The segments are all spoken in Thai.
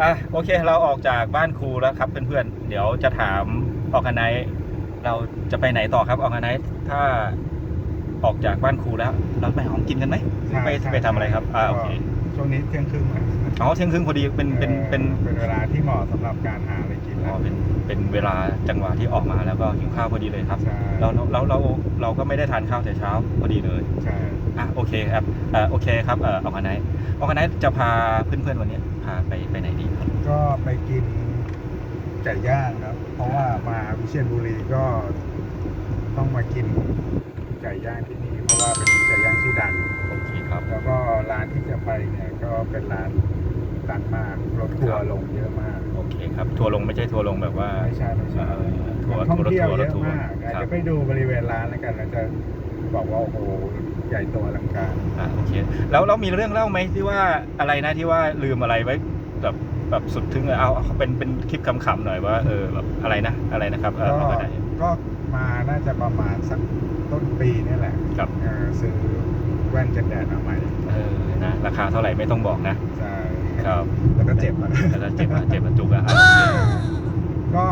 อะโอเคเราออกจากบ้านครูแล้วครับเพื่อนๆ เดี๋ยวจะถามออกกันไนเราจะไปไหนต่อครับออกกันไนถ้าออกจากบ้านครูแล้ว เราไปหาของกินกันไหมใช่ไปใช่ ไปทำอะไรครับอ่าโอเค ช่วงนี้เที่ยงครึ่งแล้ว อ๋อเที่ยงครึ่งพอดีเป็นเป็นเป็นเป็นเวลาที่เหมาะสำหรับการหาอะไรกินอ๋แล้อวเป็นเป็นเวลาจังหวะที่ออกมาแล้วก็หิวข้าวพอดีเลยครับใช่เราเราเราเราก็ไม่ได้ทานข้าวแต่เช้าพอดีเลย ใช่อะโอเคครับเอ่อโอเคครับเอ่อออกกันไนออกกันไนจะพาเพื่อนๆวันนี้พาไปไปไหนดีครับก็ไปกินไก่ย่างครับ เพราะว่ามาวิเชียรบุรีก็ต้องมากินไก่ย่างที่นี่เพราะว่าเป็นไก่ย่างชื่อดังโอเคครับ แล้วก็ร้านที่จะไปเนี่ยก็เป็นร้านดังมากรถทัวร์ลงเยอะมากโอเคครับ ทัวร์ลงไม่ใช่ทัวร์ลงแบบว่าไม่ใช่ไม่ใช่เอ่อทัวร์นักท่องเที่ยวทัวร์เยอะทัวร์มากครับเดี๋ยวไปดูบริเวณร้านแล้วกันแล้วจะบอกว่าโอ้โหใหญ่โตอลังการอ่าโอเคแล้วเรามีเรื่องเล่าไหมที่ว่าอะไรนะที่ว่าลืมอะไรไว้แบบแบบสุดทึ่งเลยเอาเอาเป็นเป็นคลิปขำๆหน่อยว่าเออแบบอะไรนะอะไรนะครับเออก็เอาไปไหนก็มาน่าจะประมาณสักต้นปีนี่แหละครับเออซื้อ แว่นกันแดดมาใหม่เออนะราคาเท่าไหร่ไม่ต้องบอกนะใช่ครับแล้วก็เจ็บอะแล้วก็เจ็บอะเจ็บอะจุกอะอะก็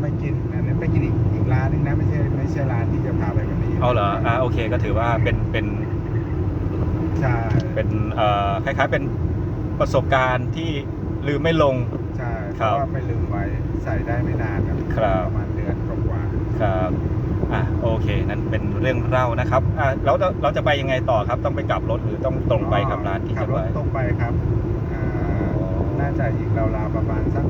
ไปกินอันนี้ไปกินอีกอีกร้านนึงนะไม่ใช่ไม่ใช่ร้านที่จะพาไปวันนี้เอาเหรออ่าโอเคก็ถือว่าเป็นเป็นใช่เป็นเอ่อคล้ายๆเป็นประสบการณ์ที่ลืมไม่ลงใช่เพครับราะว่าไปลืมไว้ใส่ได้ไม่นานครับครับประมาณเดือนกว่าครับ อะโอเค นั่นเป็นเรื่องเล่านะครับอะแล้วเราเราจะไปยังไงต่อครับ ต้องไปกลับรถหรือต้องตรงไปกับร้านที่ขัจะบรไปถตรงไปครับอ่าน่าจะอีกราวๆประมาณสัก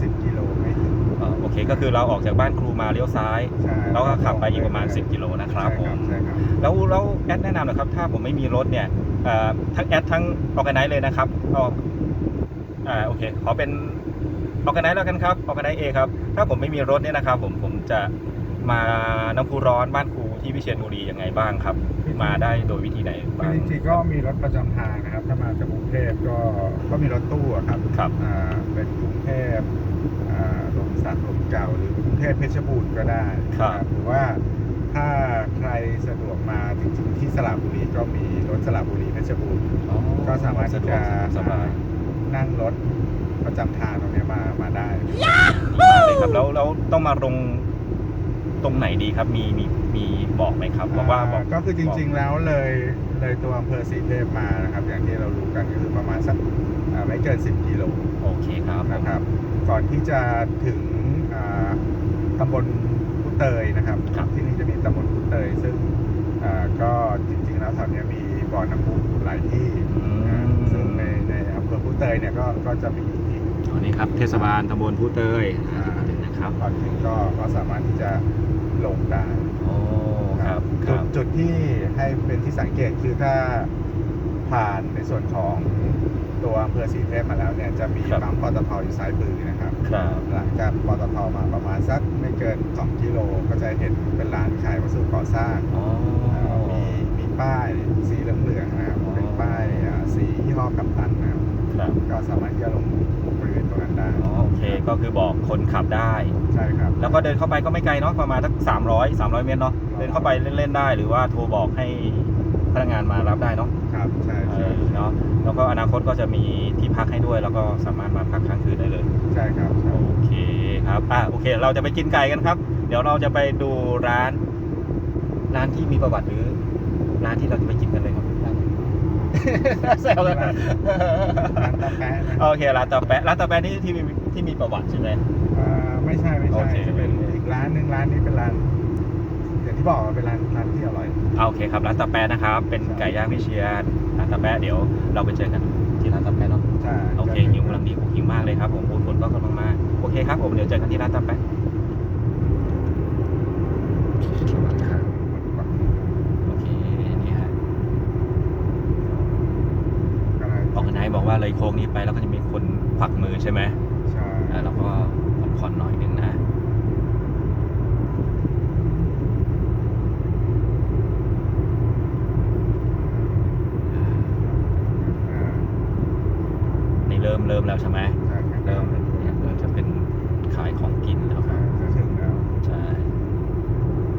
สิบกิโลไม่ถึงอ่าโอเค ก็คือเราออกจากบ้านครูมาเลี้ยวซ้าย ใช่แล้วก็ขับไปอีกประมาณ 10กิโลนะครับผมใช่ครับ แล้วแล้วแอดแนะนำหนะครับ ถ้าผมไม่มีรถเนี่ยเอ่อทั้งแอดทั้งออแกไนซ์เลยนะครับก็อ่าโอเค ขอเป็นออแกไนซ์แล้วกันครับออแกไนซ์เอครับ ถ้าผมไม่มีรถเนี่ยนะครับผมผมจะ มาน้ำพุร้อนบ้านครูที่วิเชียรบุรียังไงบ้างครับ มาได้โดยวิธีไหนคือบ้าง จริงๆก็มีรถประจำทางนะครับ ถ้ามาจากกรุงเทพก็ก็มีรถตู้อะครับครับ อ่าเป็นกรุงเทพอ่าลมสักลมเก่าหรือกรุงเทพเพชรบูรณ์ก็ได้ครับนะหรือว่าถ้าใครสะดวกมาจริงๆที่สระบุรีก็มีรถสระบุรีเพชรบูรณ์ อ๋อก็สามารถสะที่ดวจะกสบายนั่งรถประจำทางตรงเนี้ยมามาได้ดีมากเลยครับแล้วแล้วต้องมาลง ตรงไหนดีครับ มีมีมีบอกไหมครับบอกว่าบอกก็คือจริง ๆ แล้วเลยเลยตัวอำเภอศรีเทพมานะครับ อย่างที่เรารู้กันก็คือประมาณสักอ่าไม่เกิน 10กิโลโอเคครับผมนะครับ ก่อนที่จะถึงอ่าตำบลพุเตยนะครับครับ ที่นี่จะมีตำบลพุเตย ซึ่งอ่าก็จริง ๆ แล้วแถวเนี้ยมีบ่อน้ำพุหลายที่อือ่ามซึ่งในในอำเภอพุเตยเนี่ยก็ก็จะมีอีกอันนี้ครับเทศบาลตำบลผู้เตยอ่าที่มาถึงนะครับก่อนถึงก็ก็สามารถที่จะ ลงได้โอ้ครับคจุดรับจุดที่ให้เป็นที่สังเกตคือถ้าผ่านในส่วนของตัวอำเภอศรีเทพมาแล้วเนี่ยจะมีครับปั๊มปตทอยู่ซ้ายมือนะครับ ครับ หลังจากปตทมาประมาณสักไม่เกิน 2 กิโลก็จะเห็นเป็นร้านขายวัสดุก่อสร้างอ๋ออ่ามีมีป้ายสีเหลืองๆนะครับอ๋อเป็นป้ายอ่าสียี่ห้อกัปตันนะครับครับ ก็สามารถที่จะลง ได้อ๋อโอเคก็คือบอกคนขับได้ ใช่ครับ แล้วก็เดินเข้าไปก็ไม่ไกลเนาะประมาณสักสามร้อยสามร้อยเมตรเนาะเดินเข้าไปเล่นๆได้ หรือว่าโทรบอกให้พนักงานมารับได้เนาะครับใช่เอใช่อเนาะแล้วก็อนาคตก็จะมีที่พักให้ด้วย แล้วก็สามารถมาพักค้างคืนได้เลย ใช่ครับใช่โอเคครับอะโอเค เราจะไปกินไก่กันครับ เดี๋ยวเราจะไปดูร้าน ร้านที่มีประวัติหรือ ร้านที่เราจะไปกินกันเลยครับร้าน แซวกันร้านตาแปะนะโอเคร้านตาแปะร้านตาแปะนี่ที่มีที่มีประวัติใช่ไหมอ่าไม่ใช่ไม่โอใช่เคจะเป็นอีกร้านหนึ่งร้านนี้เป็นร้านอย่างที่บอกว่าเป็นร้านร้านที่อร่อยอะโอเคครับร้านตาแปะนะครับ เป็นไก่ย่างพิเชียนร้านตาแปะเดี๋ยวเราไปเจอกันที่ร้านตาแปะเนาะใช่โอเคหิวกำลังดีผมหิวมากเลยครับผมโอ้ฝนก็กำลังมาโอเคครับผมเดี๋ยวเจอกันที่ร้านตาแปะ โอเค นี่ฮะ ออกไนท์บอกว่า เลยโค้งนี้ไปแล้วก็จะมีคนผลักมือใช่ไหมใช่อ่าเราก็ผ่อนผ่อนหน่อยหนึงนะอ่านี่เริ่มเริ่มแล้วใช่ไหมใช่ครับเริ่มเริ่มจะเป็นขายของกินแล้วครับจะถึงแล้วใช่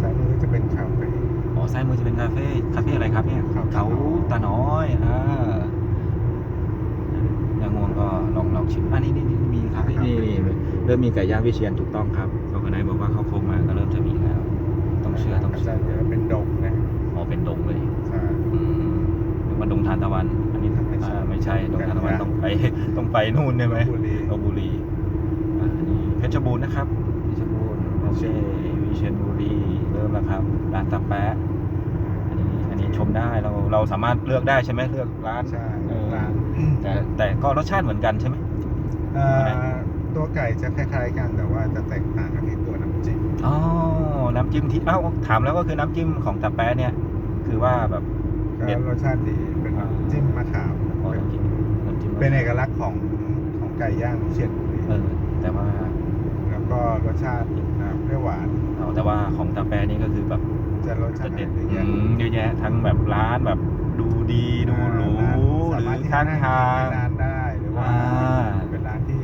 ซ้ายมือจะเป็นคาเฟ่อ๋อซ้ายมือจะเป็นคาเฟ่คาเฟ่อะไรครับเนี่ยเขาเขาตาน้อยอ่าอย่า งง่วงก็ลองลองชิมอันนี้นี่นี่มีครับนี่นี่นี่เริ่มมีไก่ย่างวิเชียนถูกต้องครับออกไนบอกว่าเขาโครงมาก็เริ่มจะมีแล้ว ต้องเชื่อต้องจะเชื่อเยอะเป็นดงนะอ๋อเป็นดงเลยใช่อืมนึกว่าดงทานตะวัน อันนี้ไม่ใช่อ่าไม่ใช่ดงทานตะวันต้องไปต้องไปนู่นใช่ไหมบุรีลบบุรีอ่าอันนี้เพชรบูรณ์นะครับเพชรบูรณ์โอเควิเชียรบุรีเริ่มแล้วครับร้านตะแปะอันนี้อันนี้ชมได้เราเราสามารถเลือกได้ใช่ไหมเลือกร้านใช่เออร้าน แต่แต่ก็รสชาติเหมือนกันใช่ไหมเอ่อตัวไก่จะคล้าย ๆ กันแต่ว่าจะแตกต่างกันที่ตัวน้ำจิ้มอ๋อ น้ำจิ้มที่เอ้าถามแล้วก็คือน้ำจิ้มของตะแปะเนี่ย คือว่าแบบ ก็เด็ด รสชาติดีเป็นอ่าน้ำจิ้มมะขามอ๋อเป็นน้ำจิ้มน้ำจิ้มเป็นเอกลักษณ์ของของไก่ย่างวิเชียรบุรีเออ แต่ว่าแล้วก็รสชาติอ่าเปรี้ยวหวานเอาแต่ว่าของตะแปะนี่ก็คือแบบ จะรสชาจะติเด็ดเยอะแยะอืมเยอะแยะทั้งแบบร้านแบบ ดูดีดูหรูร้านหสารือมารถที่ข้างจะนั่ทางกินในร้านได้หรือว่าอ่าเป็นร้านที่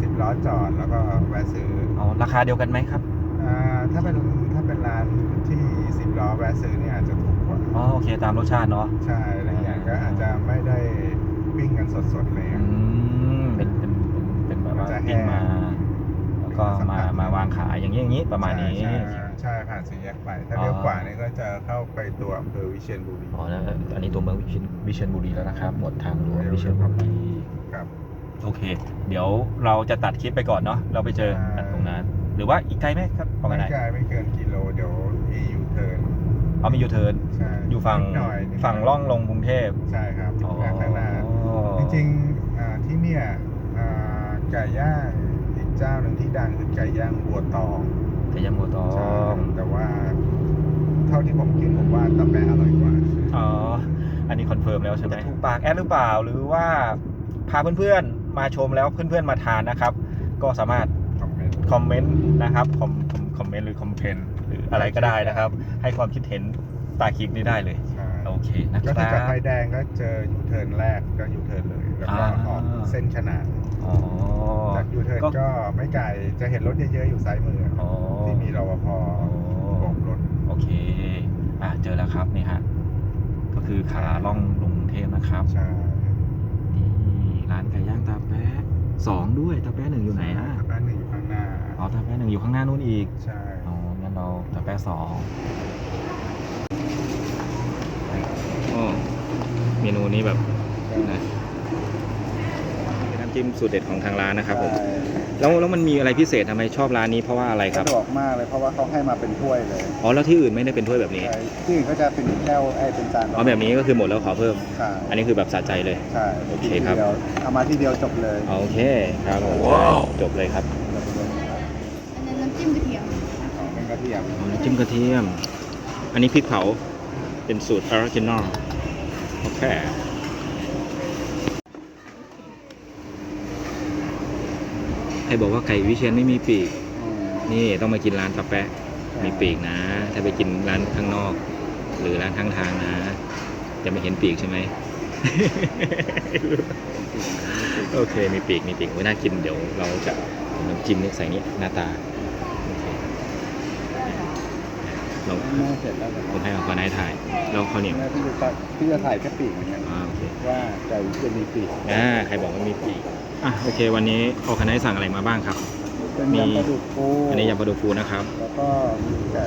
สิบล้อจอดแล้วก็แวะซื้อเอาราคาเดียวกันไหมครับอ่าถ้าเป็นถ้าเป็นร้านที่สิบล้อแวะซื้อเนี่ยอาจจะถูกกว่าอ๋อโอเคตามรสชาติเนาะใช่อะไรอย่างก็อาจจะไม่ได้ปิ้งกันสดๆเลยอืมเป็นเป็นเป็นเป็นแบบว่าจะแห้ปิ้งงมา แล้วก็มามาวางขายอย่างนี้อย่างนี้ประมาณนี้ ใช่ใช่ใช่ผ่านสี่แยกไปถ้าเลี้ยวขวานี่ก็จะเข้าไปตัวอำเภอวิเชียรบุรี อ๋อแล้วอันนี้ตัวเมืองวิเชียรวิเชียรบุรีแล้วนะครับ หมดทางหลวงวิเชียรบุรีครับ โอเค เดี๋ยวเราจะตัดคลิปไปก่อนเนาะเราไปเจอกันตรงนั้น หรือว่าอีกไกลไหมครับประมาไม่ณไหนไกลไม่เกินกิโลเดี๋ยวมียูเทิร์นเอามียูเทิร์นใช่อยู่ฝั่งนิดหน่อยนิดหน่ยฝั่งล่องลงกรุงเทพใช่ครับอ๋อข้างหน้าจริงๆอ่าที่เนี่ยอ่าไก่ย่างอีก เจ้าหนึ่งที่ดังคือไก่ย่างบัวตองๆแต่ยังบัวตอใช่งแต่ว่า เท่าที่ผมกินผมว่าตะแปะอร่อยกว่า อ๋อ อันนี้คอนเฟิร์มแล้วใช่ไหมถูกปากแอดหรือเปล่า หรือว่าพาเพื่อนๆมาชมแล้วเพื่อนๆมาทานนะครับ ก็สามารถ คอมเมนต์คอมเมนต์นะครับคอมคอมคอมเมนต์หรือคอมเพนหรืออะไรก็ได้นะครับ ให้ความคิดเห็นใตาคลิปนี้ได้เลย ใช่โอเคนะคก็รัถ้าจากไฟบ แดงก็เจอยูเทิร์นแรกก็ยูเทิร์นเลย แล้วก็อ่าออกเส้นขนาน อ๋อจากยู เทิร์นก็ก็ไม่ไกลจะเห็นรถเยอะๆอยู่ซ้ายมืออ๋อที่มีรปภโบกรถโอเค อะเจอแล้วครับนี่ฮะก็คือขาล่องลงกรุงเทพนะครับใช่นี่ร้านไก่ย่างตาแป๊ะสองด้วยตาแป๊ะหนึ่งอยู่ไหนฮะร้านหนึ่งอยู่ข้างหน้าอ๋อตาแป๊ะหนึ่งอยู่ข้างหน้านู่นอีกใช่อ๋องั้นเราตาแป๊ะสองโอ้เมนูนี้แบบนะเป็นน้ำ จิ้มสูตรเด็ดของทางร้านนะครับผมแล้วแล้วมันมีอะไรพิเศษทำไมชอบร้านนี้เพราะว่าอะไรคสะรับดวกมากเลยเพราะว่าเขาให้มาเป็นถ้วยเลยอ๋อแล้วที่อื่นไม่ได้เป็นถ้วยแบบนี้ใช่ที่อื่นก็จะเป็นแก้วไอ้เป็นจานอ๋อแบบนี้ก็คือหมดแล้วขอเพิ่ม ใช่อันนี้คือแบบสะใจเลย ใช่โอเคครับ ทีดียวเอามาทีเดียวจบเลยโอเคครับผมจบเลยครับเราไปดูนะครับอันนั้นน้ำจิ้มกระเทียมเอาเป็นกระเทียมอ๋อน้ำจิ้มกระเทียม อันนี้พริกเผาเป็นสูตรออริจินอลโอเค ใครบอกว่าไก่วิเชียนไม่มีปีก นี่ต้องมากินร้านตะแปะ มีปีกนะ ถ้าไปกินร้านข้างนอก หรือร้านข้างทางนะ จะไม่เห็นปีกใช่ไหม โอเค มีปีก มีปีกไว้น่ากิน เดี๋ยวเราจะเอาน้ำจิ้มนี่ใส่นี่หน้าตาโอเคเราแม่เสร็จแล้วเหรอผมให้เอาคอนไนถ่ายเราข้าวเหนียวแม่พี่จะพี่จะถ่ายแค่ปีกเหมือนกันอ่าโอเค ว่าไก่จะมีปีกอ่าใครบอกว่ามีปีกอะโอเค วันนี้เอาคอนไนสั่งอะไรมาบ้างครับ เป็นมียำปลาดุกฟูอันนี้ยำปลาดุกฟูนะครับ แล้วก็มีไก่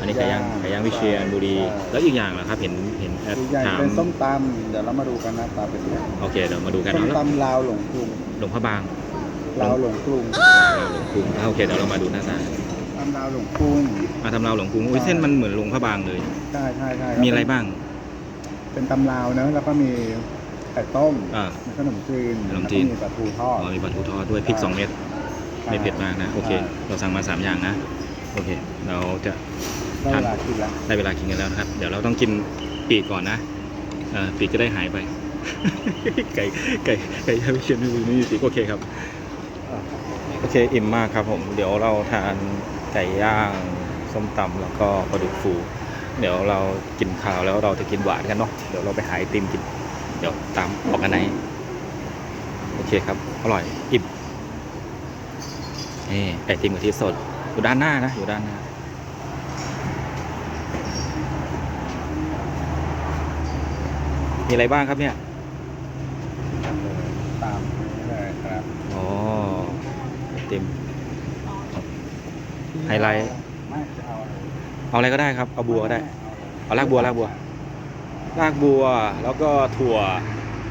อันนี้ไก่ย่างไก่ย่างวิเชียรบุรีใช่แล้วอีกอย่างเหรอครับ เห็นเห็นแอดอีกอย่างถามเป็นส้มตำเดี๋ยวเรามาดูกันหน้าตาเป็นยังไงโอเคเดี๋ยวมาดูกันส้มเนาะแล้วตำลาวหลงกรุงหลวงพระบางลาวหลงกรุงลาวหลวงกรุงอะโอเคเดี๋ยวเรามาดูหน้าตาตำลาวหลงกรุงมาทำลาวหลวงกรุงอุ้ยเส้นมันเหมือนหลวงพระบางเลยใช่ใช่ใช่มีอะไรบ้าง เป็นตำลาวเนอะแล้วก็มีไข่ต้มอ่า มีขนมจีนขนมจีน แล้วก็มีปลาทูทอด อ๋อมีปลาทูทอดด้วยพริกสองเม็ดไม่เผ็ดมากนะ โอเคเราสั่งมาสามอย่างนะ โอเค เราจะได้เวลากินแล้วได้เวลากินกันแล้วนะครับ เดี๋ยวเราต้องกินปีกก่อนนะเอ่อปีกจะได้หายไป ไก่ไก่ไก่ย่างวิเชียรไม่มีปีกโอเคครับโอเค อิ่มมากครับผม เดี๋ยวเราทานไก่ย่าง ส้มตำแล้วก็ปลาดุกฟู เดี๋ยวเรากินข้าวแล้วเราจะกินหวานกันเนาะเดี๋ยวเราไปหาไอติมกิน เดี๋ยวตามออกกันไหนโอเคครับ อร่อยอิ่มนี่ไอติมกะทิสดอยู่ด้านหน้านะอยู่ด้านหน้ามีอะไรบ้างครับเนี่ยตามนี้เลยครับติมไฮไลท์ ไม่จะเอาอะไร เอาอะไรก็ได้ครับ เอาบัวก็ได้ เอารากบัวรากบัวรากบัวแล้วก็ถั่ว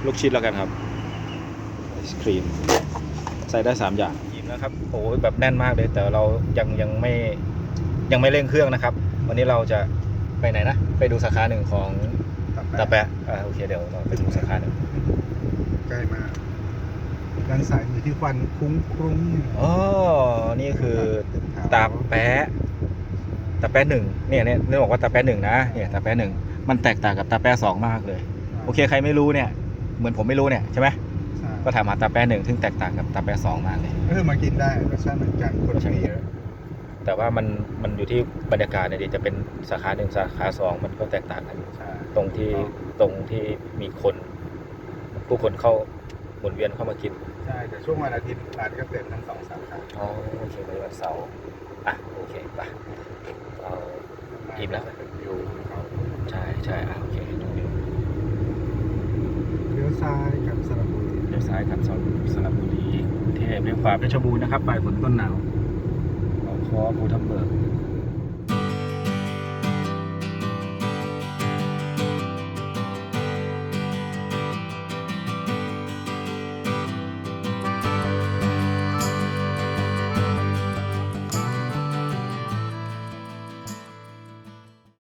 ลูกชิดแล้วกันครับไอศครีมใส่ได้สามอย่างอิ่มแล้วครับโอ้ยแบบแน่นมากเลย แต่เรายังยังไม่ยังไม่เร่งเครื่องนะครับ วันนี้เราจะไปไหนนะ ไปดูสาขาหนึ่งของตาแปะอ่าโอเคเดี๋ยวเราไปดูสาขาหนึ่งใกล้มาด้านซ้ายมือที่ควันคุ้งครุ้งอ๋อนี่คือตาแปะ ตาแปะหนึ่งเนี่ยเนี่ยนึกบอกว่าตาแปะหนึ่งนะเนี่ยตาแปะหนึ่งมันแตกต่างกับตาแปะสองมากเลย โอเคใครไม่รู้เนี่ยเหมือนผมไม่รู้เนี่ยใช่ไหมใช่ก็ถามหาตาแปะหนึ่งซึ่งแตกต่างกับตาแปะสองมากเลยก็คือมากินได้รสชาติเหมือนกันคนไม่เยอะแต่ว่ามันมันอยู่ที่บรรยากาศเนี่ยดิจะเป็นสาขาหนึ่งสาขาสองมันก็แตกต่างกันใช่ตรงที่ตรงที่มีคน ผู้คนเข้าหมุนเวียนเข้ามากินใช่แต่ช่วงวันอาทิตย์ร้านก็เต็มทั้งสองสาขาอ๋อโอเคในวันเสาร์ อะโอเคไปเอาอิ่มแล้วเป็นวิวเขาใช่ใช่อะโอเคดูดิเลี้ยวซ้ายกับสระบุรีเลี้ยวซ้ายครับสระสระบุรีกรุงเทพเลี้ยวขวาเพชรบูรณ์นะครับปลายฝนต้นหนาวเขาคอภูทับเบิก